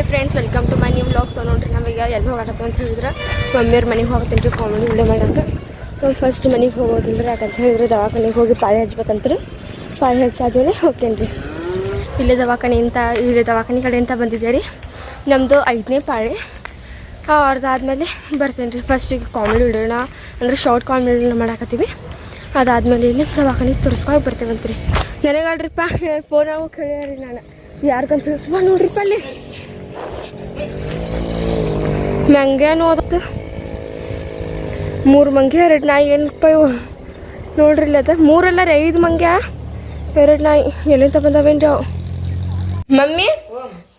Hi friends welcome to my new vlogs ನೋಡ್ರಿ ನಮಗೆ ಎಲ್ಲಿ ಹೋಗಕತ್ತ ಅಂತ ಹೇಳಿದ್ರೆ ಮಮ್ಮಿಯವ್ರ ಮನೆಗೆ ಹೋಗತ್ತೀನಿ ರೀ ಕಾಮಿಡಿ ವಿಡಿಯೋ ಮಾಡಕ್ಕೆ ನಾವು ಫಸ್ಟ್ ಮನೆಗೆ ಹೋಗೋದಿಲ್ಲ ರೀ ಯಾಕಂತ ಹೇಳಿದ್ರೆ ದವಾಖಾನೆಗೆ ಹೋಗಿ ಪಾಳಿ ಹಚ್ಬೇಕಂತ್ರಿ. ಪಾಳೆ ಹಚ್ಚಾದ್ಮೇಲೆ ಹೋಗ್ತೇನೆ ರೀ ಇಲ್ಲೇ ದವಾಖಾನೆಯಿಂದ ಇಲ್ಲೇ ದವಾಖಾನೆ ಕಡೆಯಿಂದ ಬಂದಿದ್ದೆ ರೀ. ನಮ್ಮದು ಐದನೇ ಪಾಳಿ. ಅವ್ರದ್ದಾದ್ಮೇಲೆ ಬರ್ತೇನೆ ರೀ ಫಸ್ಟಿಗೆ ಕಾಮಿಡಿ ವಿಡಿಯೋನ, ಅಂದರೆ ಶಾರ್ಟ್ ಕಾಮಿಡಿ ವಿಡಿಯೋನ ಮಾಡಾಕತ್ತೀವಿ. ಅದಾದ್ಮೇಲೆ ಇಲ್ಲಿ ದವಾಖಾನೆಗೆ ತೋರಿಸ್ಕೊಂಡು ಬರ್ತೇವಂತ ರೀ ಫೋನ್ ಫೋನಾಗ ಕೇಳ್ಯಾರಿ ನಾನು. ಯಾರಿಗಂತ ನೋಡ್ರಿಪ್ಪ ಅಲ್ಲಿ. ಮಂಗ್ಯಾನು ಓದತ್ತ ಮೂರು ಮಂಗ್ಯ ಎರಡು ನಾಯಿ ಏನು ರೂಪಾಯಿ ನೋಡ್ರಿ ಇಲ್ಲ ಅದ. ಮೂರಲ್ಲ ರೀ ಐದು ಮಂಗ್ಯ ಎರಡು ನಾಯಿ. ಎಲ್ಲಿಂದ ಬಂದವೇನ್ರಿ ಅವು? ಮಮ್ಮಿ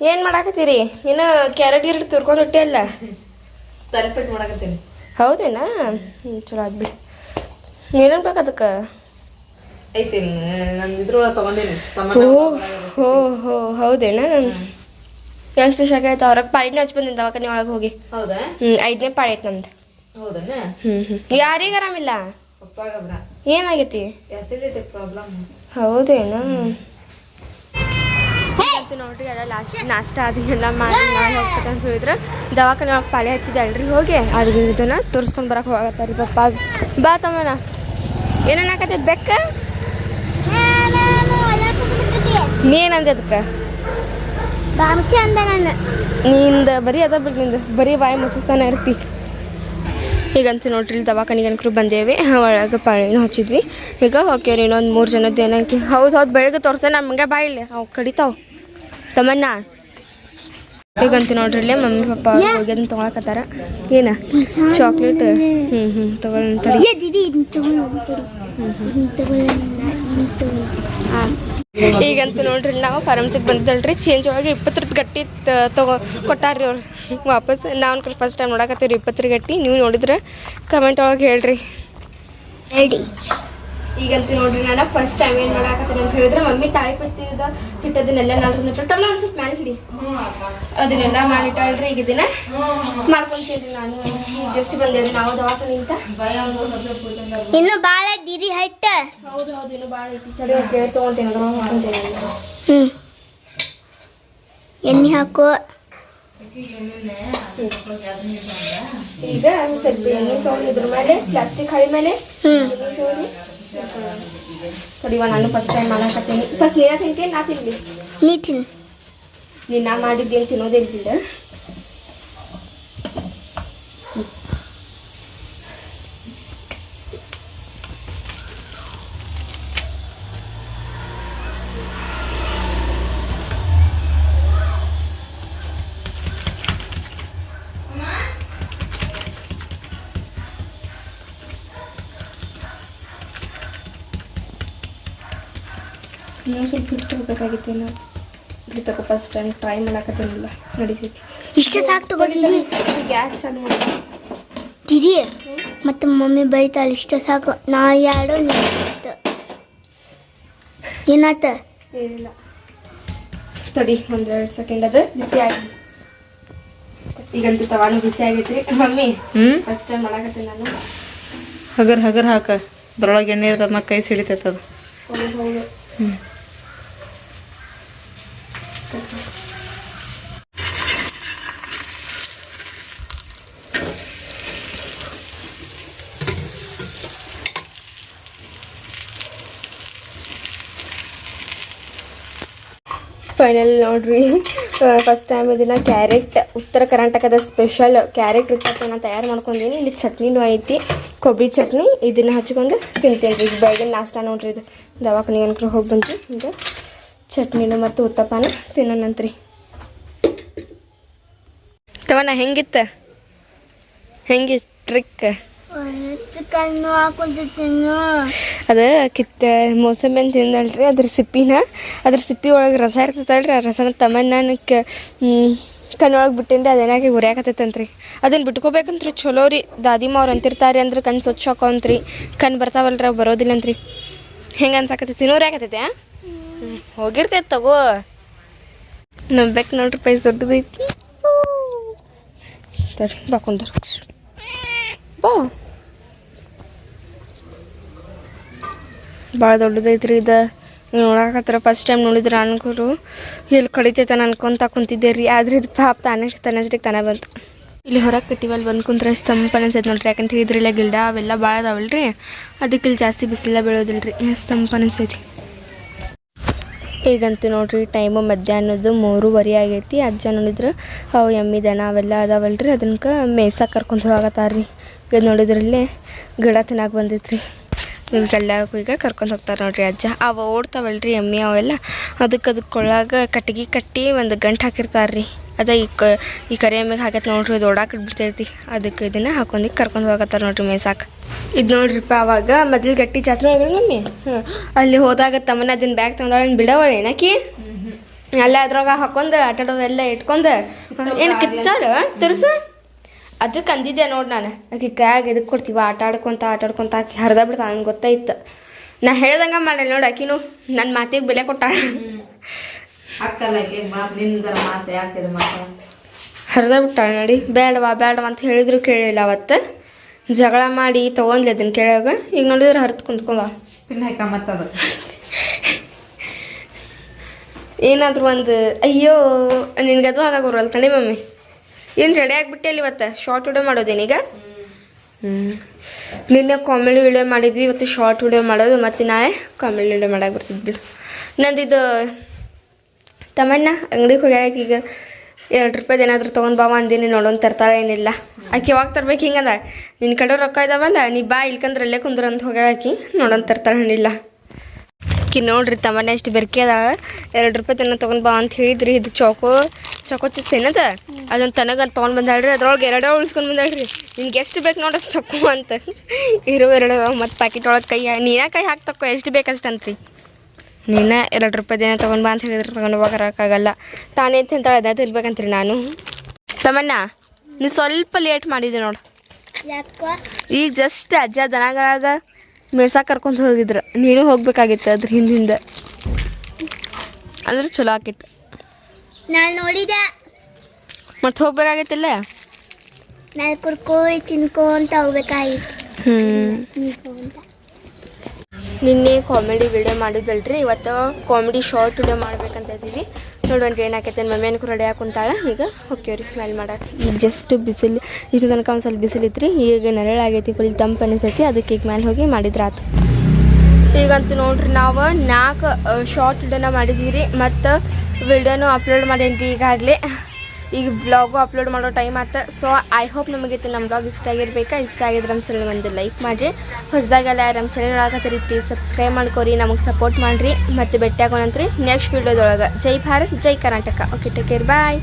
ಏನು ಮಾಡಾಕತ್ತೀರಿ? ಏನು ಕ್ಯಾರೆಟ್ ಗಿರಡ್ ತುರ್ಕೊಂಡು ಹೊಟ್ಟೆ ಅಲ್ಲ? ಮಾಡಕತ್ತೀನಿ. ಹೌದೇನಾ? ಚಲೋ ಆದ್ಬಿಡಿ ಏನೇನು ಬೇಕು ಅದಕ್ಕೆ? ಐತಿ ನಾನು ತಗೊಂಡೇನಿ. ಹೋ ಹೋ ಹೌದೇನಾ? ಎಷ್ಟು ವರ್ಷ ಆಯ್ತು ಅವ್ರಾಗ? ಪಾಳಿನ ಹಚ್ಚಿ ಬಂದಿದ್ದ ದವಾಖಾನೆ ಒಳಗೆ ಹೋಗಿ. ಹೌದಾ? ಹ್ಞೂ ಐದನೇ ಪಾಳಿ ಐತೆ ನಮ್ದು. ಹೌದನ? ಹ್ಞೂ ಹ್ಞೂ ಯಾರಿಗೆ ಆರಾಮಿಲ್ಲ? ಬ್ರ ಏನಾಗೈತಿ? ಹೌದೇನು ಪ್ರಾಬ್ಲಮ್ ಹೌದೇನಾ? ಇವತ್ತು ನೋಡ್ರಿ ಎಲ್ಲ ಲಾಸ್ಟ್ ನಾಷ್ಟ ಅದನ್ನೆಲ್ಲ ಮಾಡಿ ನಾಳೆ ಹೋಗ್ಬೇಕು ಅಂತ ಹೇಳಿದ್ರೆ. ದವಾಖಾನೆ ಒಳಗೆ ಪಾಳೆ ಹಚ್ಚಿದೆ ಅಲ್ರಿ ಹೋಗಿ ಅದು ಇದನ್ನ ತೋರಿಸ್ಕೊಂಡು ಬರಕ್ಕೆ ಹೋಗತ್ತಾರಿ ಪಪ್ಪ. ಬಾ ತಮ್ಮನ ಏನೇನಾಕತ್ತೈತೆ ಬೆಕ್ಕ ನೀನಂದ ಅದಕ್ಕೆ ಅಂದ ನಾನು. ನಿಂದ ಬರೀ ಅದ ಬಿಟ್ಟು ನಿಂದು. ಬರೀ ಬಾಯಿ ಮುಚ್ಚಿಸ್ತಾನೆ ಇರ್ತಿ. ಈಗಂತೂ ನೋಡ್ರಿ ಇಲ್ಲಿ ದವಾಖಾನಿಗೆ ಅನ್ಕರು ಬಂದೇವಿ. ಒಳಗೆ ಪಾಳಿನೂ ಹಚ್ಚಿದ್ವಿ. ಈಗ ಹೋಗ್ಯಾರ ಇನ್ನೊಂದು ಮೂರು ಜನದ್ದು ಏನಕ್ಕೆ ಹೌದು ಹೌದು ಬೆಳಗ್ಗೆ ತೋರಿಸ ನಮಗೆ ಬಾಯಿಲೆ ಅವು ಕಡಿತಾವ. ತಮ್ಮನ್ನ ಈಗಂತೂ ನೋಡ್ರಿ ಇಲ್ಲೇ ಮಮ್ಮಿ ಪಪ್ಪ ಹೋಗಿ ಅದನ್ನ ತೊಗೊಳಕತ್ತಾರ. ಏನ? ಚಾಕ್ಲೇಟ್? ಹ್ಞೂ ಹ್ಞೂ ತಗೊಳ್ಳಿ ಹ್ಞೂ ಹ್ಞೂ ಇದನ್ನ ಈಗಂತೂ ನೋಡ್ರಿ ನಾವು ಫಾರ್ಮಸಿಗೆ ಬಂದಲ್ರಿ ಚೇಂಜ್ ಒಳಗೆ ಇಪ್ಪತ್ತರದ್ದು ಗಟ್ಟಿ ತಗೋ, ಕೊಟ್ಟಾರ್ರಿ ಅವ್ರು. ವಾಪಸ್, ನಾವು ಫಸ್ಟ್ ಟೈಮ್ ನೋಡಕತ್ತೀವಿ ಇಪ್ಪತ್ತರ ಗಟ್ಟಿ. ನೀವು ನೋಡಿದ್ರೆ ಕಮೆಂಟ್ ಒಳಗೆ ಹೇಳ್ರಿ. ಈಗಂತೂ ನೋಡ್ರಿ ನಾನು ಫಸ್ಟ್ ಟೈಮ್ ಏನು ಮಾಡಾಕತ್ತೀನಿ ಅಂತ ಹೇಳಿದ್ರೆ ಮಮ್ಮಿ ತಾಳಿ ಪತ್ತಿದ ಹಿಟ್ಟದನ್ನೆಲ್ಲ ನಾನು ಒಂದು ಸ್ವಲ್ಪ ಮ್ಯಾಲೆ ಹಿಡಿ. ಅದನ್ನೆಲ್ಲ ಮಾಡಿಟ್ಟಾಳ್ರಿ ಈಗ ಇದನ್ನ ಮಾಡ್ಕೊಂತೀನಿ ನಾನು. ಜಸ್ಟ್ ಬಂದೇವ್ರಿ ನಾವು ದವಾಖಾನಿಂದ ಇನ್ನು ಬಾಳ ದಿರಿ ಹಟ್ಟ. ಹೌದು ಹೌದು ಇನ್ನು ಭಾಳ ಐತಿ. ತಡಿ ಹೋಗಿ ತೊಗೊಂತೀನಿ ಮಾಡ್ತೀನಿ ಹ್ಞೂ ಹ್ಮ್. ಎಣ್ಣೆ ಹಾಕೋ. ಈಗ ಸ್ವಲ್ಪ ಎಣ್ಣೆ ಸೌಂಡ್ ಇದ್ರ ಮೇಲೆ ಪ್ಲಾಸ್ಟಿಕ್ ಹಳಿ ಮೇಲೆ. ಎಣ್ಣೆ ಸೌಂಡ್ ತಡಿವ ನಾನು ಫಸ್ಟ್ ಟೈಮ್ ಮಾಡಾಕತ್ತೀನಿ ಫಸ್ಟ್ ನೀನ ತಿಂತೀನಿ ನಾ ತಿನ್ಲಿ ನೀ ತಿನ್ ನೀನು ನಾ ಮಾಡಿದ್ದೇನು ತಿನ್ನೋದಿಲ್ಲ ಇನ್ನೂ ಸ್ವಲ್ಪ ಹಿಟ್ಟು ತಗೋಬೇಕಾಗಿತ್ತು ನಾವು ಇಲ್ಲಿ ತಗೋ ಫಸ್ಟ್ ಟೈಮ್ ಟ್ರೈ ಮಾಡಾಕತ್ತೀನಿಲ್ಲ ನಡೀತೈತಿ. ಇಷ್ಟೇ ಸಾಕು ತಗೋತೀನಿ ಗ್ಯಾಸ್ ಚಾಲು ಮಾಡಿ. ದೀದಿ ಮತ್ತೆ ಮಮ್ಮಿ ಬೈತಾಳ ಇಷ್ಟ ಸಾಕು. ನಾ ಎರಡು ನೀ. ಏನಾತ? ಏನಿಲ್ಲ. ತಡಿ ಒಂದೆರಡು ಸೆಕೆಂಡ್ ಅದು. ಬಿಸಿ ಆಗಿ. ಈಗಂತೂ ತವಾನು ಬಿಸಿ ಆಗೈತಿ ಮಮ್ಮಿ ಹ್ಮ್? ಫಸ್ಟ್ ಟೈಮ್ ಮಾಡಕತ್ತೆ ನಾನು. ಹಗರ್ ಹಗರ್ ಹಾಕ. ಅದ್ರೊಳಗೆ ಎಣ್ಣೆ ಇರ್ತದ ಕೈ ಸಿಡಿತೈತದ ಹೌದು ಹೌದು. ಫೈನಲ್ ನೋಡ್ರಿ. ಫಸ್ಟ್ ಟೈಮ್ ಇದನ್ನ ಕ್ಯಾರೆಟ್, ಉತ್ತರ ಕರ್ನಾಟಕದ ಸ್ಪೆಷಲ್ ಕ್ಯಾರೆಟ್ ಉತ್ತಪ್ಪನ ತಯಾರು ಮಾಡ್ಕೊಂಡಿನಿ ಇಲ್ಲಿ ಚಟ್ನಿನೂ ಐತಿ, ಕೊಬ್ಬರಿ ಚಟ್ನಿ. ಇದನ್ನ ಹಚ್ಕೊಂಡು ತಿಂತೇನೆ ರೀ. ಬೆಳಗಿನ ನಾಷ್ಟ ನೋಡ್ರಿ ಇದು. ದವಾಖಾನೆ ಅನ್ಕರು ಹೋಗಿ ಬಂತು ಈಗ ಚಟ್ನಿನು ಮತ್ತು ಉತ್ತಪ್ಪನ ತಿನ್ನೋಣಂತ್ರಿ ತವನ ಹೆಂಗಿತ್ತ? ಹೆಂಗಿತ್ತು ಟ್ರಿಕ್ ಅದ ಕಿತ್ತ ಮೋಸಂಬಿ ಅಂತ ತಿಂದಲ್ರಿ ಅದ್ರ ಸಿಪ್ಪಿನ, ಅದ್ರ ಸಿಪ್ಪಿ ಒಳಗೆ ರಸ ಇರ್ತೈತಲ್ರಿ. ಆ ರಸನ ತಮ್ಮನ್ನ ನನಗೆ ಕಣ್ಣೊಳಗೆ ಬಿಟ್ಟಿಂದ ಅದೇನಾಗಿ ಉರಿಯಾಕತ್ತೈತಂತ್ರಿ ಅದನ್ನ ಬಿಟ್ಕೋಬೇಕಂತ್ರಿ ಚಲೋ ರೀ. ದಾದಿಮ್ಮ ಅವ್ರು ಅಂತಿರ್ತಾರೆ ಅಂದ್ರೆ ಕಣ್ಣು ಸ್ವಚ್ಛ ಹಾಕೋಂತ್ರಿ. ಕಣ್ಣು ಬರ್ತಾವಲ್ರಿ ಅವು ಬರೋದಿಲ್ಲ ಅಂತ್ರಿ ಹೆಂಗೆ ಅನ್ಸಾಕತ್ತೈತಿ? ನೂರು ಉರಿಯಾಕತ್ತೈತೆ ಹೋಗಿರ್ತೈತೆ ತಗೋ. ನಮ್ಮ ಬೆಕ್ ನೋಡ್ರಿ, ಪೈಸ್ ದೊಡ್ಡದೈತಿ. ಸರಿ ಬಾಕೊಂಡ್ರ ಭಾಳ ದೊಡ್ಡದೈತ್ರಿ ಇದು. ನೋಡಕತ್ರ ಫಸ್ಟ್ ಟೈಮ್ ನೋಡಿದ್ರೆ ಅನ್ಕೋರು. ಇಲ್ಲಿ ಕಡಿತೈತೆ ಅನ್ಕೊಂತ ಕುಂತಿದ್ದೆ ರೀ ಆದ್ರೆ ಇದು ಪಾಪ ತಾನೇ ತನ್ನಷ್ಟಕ್ಕೆ ತಾನೇ ಬಂತು. ಇಲ್ಲಿ ಹೊರಗೆ ಕಟ್ಟಿವಲ್ಲಿ ಬಂದು ಕುಂತ್ರೆ ಸ್ತಂಪ ಅನಿಸೈತೆ ನೋಡ್ರಿ. ಯಾಕಂತ ಹೇಳಿದ್ರೆ ಇಲ್ಲ ಗಿಡ ಅವೆಲ್ಲ ಭಾಳ ಅದಾವಲ್ರಿ. ಅದಕ್ಕೆ ಇಲ್ಲಿ ಜಾಸ್ತಿ ಬಿಸಿಲ ಬೀಳೋದಿಲ್ಲ ರೀ ತಂಪನ ಅನ್ಸೈತಿ. ಈಗಂತೂ ನೋಡ್ರಿ ಟೈಮು ಮಧ್ಯಾಹ್ನದ್ದು ಮೂರುವರೆ ಆಗೈತಿ. ಅಜ್ಜ ನೋಡಿದ್ರೆ, ಅವು ಎಮ್ಮಿ ದನ ಅವೆಲ್ಲ ಅದಾವಲ್ರಿ. ಅದನ್ಕ ಮೇಯ್ಸಕ್ಕೆ ಕರ್ಕೊಂಡು ಹೋಗತ್ತಾರ್ರಿ. ಈಗ ನೋಡಿದ್ರಲ್ಲೇ ಗಿಡ ಬಂದಿತ್ತು ರೀ ಇವೆಲ್ಲ ಈಗ ಕರ್ಕೊಂಡು ಹೋಗ್ತಾರೆ ನೋಡ್ರಿ ಅಜ್ಜ. ಅವ ಓಡ್ತಾವಲ್ರಿ ಎಮ್ಮೆ ಅವೆಲ್ಲ. ಅದಕ್ಕೆ ಅದಕ್ಕೆ ಕೊಳ್ಳಾಗ ಕಟ್ಟಿಗೆ ಕಟ್ಟಿ ಒಂದು ಗಂಟು ಹಾಕಿರ್ತಾರೆ ರೀ ಅದೇ ಈ ಕ ಈ ಕರಿ ಎಮ್ಮೆಗೆ ಹಾಕೈತೆ ನೋಡ್ರಿ ಇದು ಓಡಾಕ ಬಿಡ್ತೈತಿ. ಅದಕ್ಕೆ ಇದನ್ನ ಹಾಕೊಂಡು ಕರ್ಕೊಂಡು ಹೋಗತ್ತಾರೆ ನೋಡ್ರಿ ಮೇಯ್ಸಾಕ. ಇದು ನೋಡ್ರಿಪ್ಪ ಅವಾಗ ಮೊದಲು ಗಟ್ಟಿ ಜಾತ್ರೆ ಹೋದ್ರೆ ಮಮ್ಮಿ? ಹ್ಞೂ ಅಲ್ಲಿ ಹೋದಾಗ ತಮ್ಮನ ಅದನ್ನ ಬ್ಯಾಗ್ ತೊಗೊಂಡಾಳ ಬಿಡವಳೆ ಏನಕಿ ಅಲ್ಲೇ ಅದ್ರಾಗ ಹಾಕೊಂಡು ಆಟಾಡೋದೆಲ್ಲ ಇಟ್ಕೊಂಡು ಏನು ಕಿತ್ತಾರ? ತಿರ್ಸ. ಅದಕ್ಕೆ ಅಂದಿದ್ದೆ ನೋಡಿ ನಾನು. ಆಕೆ ಕೈಯಾಗ ಇದಕ್ಕೆ ಕೊಡ್ತೀವಿ? ಆಟ ಆಡ್ಕೊತ ಆಟ ಆಡ್ಕೊತ ಆಕೆ ಹರಿದ ಬಿಡ್ತಾ ನಂಗೆ ಗೊತ್ತಾಯ್ತು. ನಾ ಹೇಳ್ದಂಗೆ ಮಾಡಿ ನೋಡಿ ಆಕಿನು. ನನ್ನ ಮಾತಿಗೆ ಬೆಲೆ ಮಾತು ಹರಿದ ಬಿಟ್ಟಾಳೆ ನೋಡಿ. ಬೇಡವಾ ಬೇಡವಾ ಅಂತ ಹೇಳಿದ್ರು ಕೇಳಿಲ್ಲ ಅವತ್ತು. ಜಗಳ ಮಾಡಿ ತೊಗೊಂಡ್ಲಿ ಅದನ್ನ ಕೇಳಾಗ. ಈಗ ನೋಡಿದ್ರೆ ಹರಿದು ಕುಂತ್ಕೊಂಡ ಏನಾದ್ರೂ ಒಂದು ಅಯ್ಯೋ ನಿನ್ಗೆ ಅದು ಬರಲ್ಲ ತಡಿ ಮಮ್ಮಿ. ಏನು ರೆಡಿ ಆಗಿಬಿಟ್ಟೆ ಇವತ್ತು? ಶಾರ್ಟ್ ವಿಡಿಯೋ ಮಾಡೋದೇನೀಗ ಹ್ಞೂ ನಿನ್ನೆ ಕಾಮಿಡಿ ವಿಡಿಯೋ ಮಾಡಿದ್ವಿ, ಇವತ್ತು ಶಾರ್ಟ್ ವಿಡಿಯೋ ಮಾಡೋದು, ಮತ್ತು ನಾಳೆ ಕಾಮಿಡಿ ವಿಡಿಯೋ ಮಾಡಕ್ಕೆ ಬರ್ತಿದ್ದು ಬಿಡು. ನಂದಿದು ತಮ್ಮಣ್ಣ ಅಂಗಡಿಗೆ ಹೋಗ್ಯಾಕ ಈಗ ಎರಡು ರೂಪಾಯ್ದು ಏನಾದರೂ ತೊಗೊಂಡು ಬಾವ ಅಂದಿನಿ, ನೋಡೋನ್ ತರ್ತಾಳೆ ಏನಿಲ್ಲ. ಆಕೆ ಯಾವಾಗ ತರ್ಬೇಕು ಹಿಂಗಂದ? ನಿನ್ನ ಕಡೆ ರೊಕ್ಕ ಇದಾವಲ್ಲ, ನೀ ಬಾ ಇಲ್ಕಂದ್ರೆ ಅಲ್ಲೇ ಕುಂದ್ರ ಅಂತ ಹೋಗ್ಯಾಕಿ ನೋಡೋನ್ ತರ್ತಾಳೆ ಏನಿಲ್ಲ. ಆಕಿ ನೋಡ್ರಿ ತಮ್ಮನೆ ಎಷ್ಟು ಬೆರ್ಕೆ ಅದ ಎರಡು ರೂಪಾಯಿ ತನ್ನ ತೊಗೊಂಡು ಬಾ ಅಂತ ಹೇಳಿದ್ರಿ. ಇದು ಚೌಕೋ ಚೌಕೋ ಚಿಪ್ಸ್ ಏನದ? ಅದೊಂದು ತನಗ ತೊಗೊಂಡು ಬಂದಾಳ್ರಿ. ಅದ್ರೊಳಗೆ ಎರಡ ಉಳಿಸ್ಕೊಂಡು ಬಂದಾಳ್ರಿ. ನಿನ್ಗೆ ಎಷ್ಟು ಬೇಕು ನೋಡಿ ಅಷ್ಟು ತಕ್ಕೋ ಅಂತ. ಇರೋ ಎರಡು ಮತ್ತು ಪ್ಯಾಕೆಟ್ ಒಳಗೆ ಕೈ ನೀನ ಕೈ ಹಾಕಿ ತಕ್ಕೋ ಎಷ್ಟು ಬೇಕಷ್ಟು ಅಂತ್ರಿ. ನೀನ ಎರಡು ರೂಪಾಯಿದೇನ ತೊಗೊಂಡು ಬಾ ಅಂತ ಹೇಳಿದ್ರೆ ತೊಗೊಂಡು ಹೋಗಕ್ಕಾಗಲ್ಲ. ತಾನೇ ತಿಂತಾಳೆ ಅದ ತಿನ್ಬೇಕಂತ್ರಿ ನಾನು. ತಮ್ಮಣ್ಣ ನೀನು ಸ್ವಲ್ಪ ಲೇಟ್ ಮಾಡಿದೆ ನೋಡು. ಈಗ ಜಸ್ಟ್ ಅಜ್ಜ ದನಗಳಾಗ ಮೇಯ್ಸಾಕ ಕರ್ಕೊಂಡು ಹೋಗಿದ್ರು. ನೀನು ಹೋಗ್ಬೇಕಾಗಿತ್ತು ಅದ್ರ ಹಿಂದಿಂದ. ಅಂದ್ರೆ ಚಲೋ ಆಕಿತ್ತು. ನಾನು ನೋಡಿದೆ. ಮತ್ತೆ ಹೋಗ್ಬೇಕಾಗಿತ್ತಿಲ್ಲ? ನಾನು ಕುಡ್ಕೋಯ್ ತಿನ್ಕೊಂತ ಹೋಗ್ಬೇಕಾಗಿತ್ತು. ಹ್ಞೂ ನಿನ್ನೆ ಕಾಮಿಡಿ ವಿಡಿಯೋ ಮಾಡಿದ್ದಲ್ರಿ ಇವತ್ತು ಕಾಮಿಡಿ ಶಾರ್ಟ್ ವಿಡಿಯೋ ಮಾಡ್ಬೇಕಂತ ಇದ್ದೀವಿ. ನೋಡೋಣ್ರಿ ಏನಾಕೈತೆ ನಮ್ಮ ಅನ್ಕೊ ರೆಡಿ ಕುಂತಾಳೆ ಈಗ ಹೋಗ್ಯವ್ರಿ ಮೇಲೆ ಮಾಡಕ್ಕೆ ಈಗ ಜಸ್ಟ್ ಬಿಸಿಲು, ಇಷ್ಟು ತನಕ ಒಂದು ಸ್ವಲ್ಪ ಬಿಸಿಲಿತ್ರಿ ಈಗ ನೆರಳಾಗೈತಿ ಫುಲ್ ತಂಪು ಅನಿಸೈತಿ, ಅದಕ್ಕೆ ಈಗ ಮೇಲೆ ಹೋಗಿ ಮಾಡಿದ್ರೆ ಆತು. ಈಗಂತೂ ನೋಡ್ರಿ ನಾವು ನಾಲ್ಕು ಶಾರ್ಟ್ ವಿಡಿಯೋನ ಮಾಡಿದ್ವಿ ರೀ ಮತ್ತು ವಿಡಿಯೋನು ಅಪ್ಲೋಡ್ ಮಾಡೇನ್ರಿ ಈಗಾಗಲೇ. ಈಗ ಬ್ಲಾಗು ಅಪ್ಲೋಡ್ ಮಾಡೋ ಟೈಮ್ ಆಯ್ತು ಸೊ ಐ ಹೋಪ್ ನಮಗಿತ್ತು ನಮ್ಮ ಬ್ಲಾಗ್ ಇಷ್ಟ ಆಗಿರ್ಬೇಕಾ? ಇಷ್ಟ ಆಗಿದ್ರೆ ನಮ್ಮ ಚಾನಲ್ ಒಂದು ಲೈಕ್ ಮಾಡಿರಿ. ಹೊಸದಾಗೆಲ್ಲ ನಮ್ಮ ಚಾನಲ್ ರೀ ಪ್ಲೀಸ್ ಸಬ್ಸ್ಕ್ರೈಬ್ ಮಾಡ್ಕೊರಿ, ನಮಗೆ ಸಪೋರ್ಟ್ ಮಾಡಿರಿ. ಮತ್ತು ಭೇಟಿ ಆಗೋಣಂತ್ರಿ ನೆಕ್ಸ್ಟ್ ವೀಡಿಯೋದೊಳಗೆ ಜೈ ಭಾರತ್, ಜೈ Karnataka. Okay take care bye